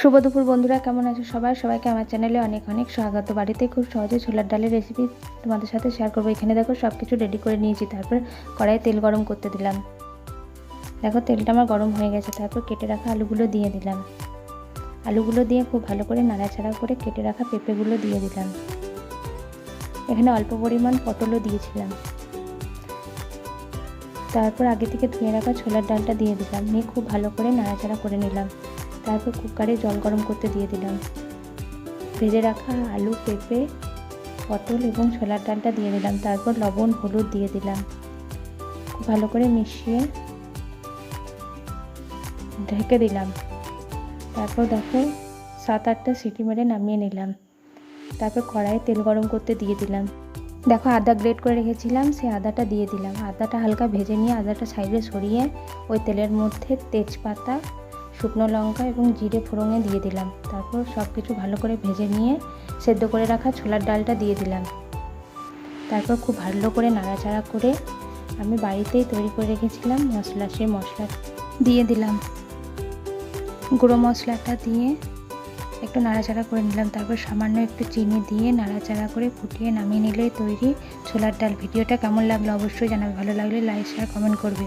শুভ দুপুর বন্ধুরা, কেমন আছো সবাই? সবাইকে আমার চ্যানেলে অনেক অনেক স্বাগত। বাড়িতে খুব সহজে ছোলার ডালের রেসিপি তোমাদের সাথে শেয়ার করব। এখানে দেখো সব কিছু রেডি করে নিয়েছি। তারপর কড়াইয়ে তেল গরম করতে দিলাম। দেখো তেলটা আমার গরম হয়ে গেছে। তারপর কেটে রাখা আলুগুলো দিয়ে দিলাম। আলুগুলো দিয়ে খুব ভালো করে নাড়াচাড়া করে কেটে রাখা পেঁপেগুলো দিয়ে দিলাম। এখানে অল্প পরিমাণ পটলও দিয়েছিলাম। তারপর আগে থেকে ধুয়ে রাখা ছোলার ডালটা দিয়ে দিলাম। নিয়ে খুব ভালো করে নাড়াচাড়া করে নিলাম। তারপর কুকারে জল গরম করতে দিয়ে দিলাম। ভেজে রাখা আলু, পেঁপে, পটল এবং ছোলার ডালটা দিয়ে দিলাম। তারপর লবণ, হলুদ দিয়ে দিলাম। ভালো করে মিশিয়ে ঢেকে দিলাম। তারপর দেখো, সাত আটটা সিটি মেরে নামিয়ে নিলাম। তারপর কড়াইয়ে তেল গরম করতে দিয়ে দিলাম। দেখো, আদা গ্রেট করে রেখেছিলাম সেই আদাটা দিয়ে দিলাম। আদাটা হালকা ভেজে নিয়ে, আদাটা সাইডে সরিয়ে ওই তেলের মধ্যে তেজপাতা শুকনো লঙ্কা এবং জিরে ফোড়ঙে দিয়ে দিলাম। তারপর সব কিছু ভালো করে ভেজে নিয়ে সেদ্ধ করে রাখা ছোলার ডালটা দিয়ে দিলাম। তারপর খুব ভালো করে নাড়াচাড়া করে আমি বাড়িতেই তৈরি করে রেখেছিলাম মশলা সেই মশলা দিয়ে দিলাম। গুঁড়ো মশলাটা দিয়ে একটু নাড়াচাড়া করে নিলাম। তারপর সামান্য একটু চিনি দিয়ে নাড়াচাড়া করে ফুটিয়ে নামিয়ে নিলেই তৈরি ছোলার ডাল। ভিডিওটা কেমন লাগল অবশ্যই জানাবে। ভালো লাগলে লাইক শেয়ার কমেন্ট করবে।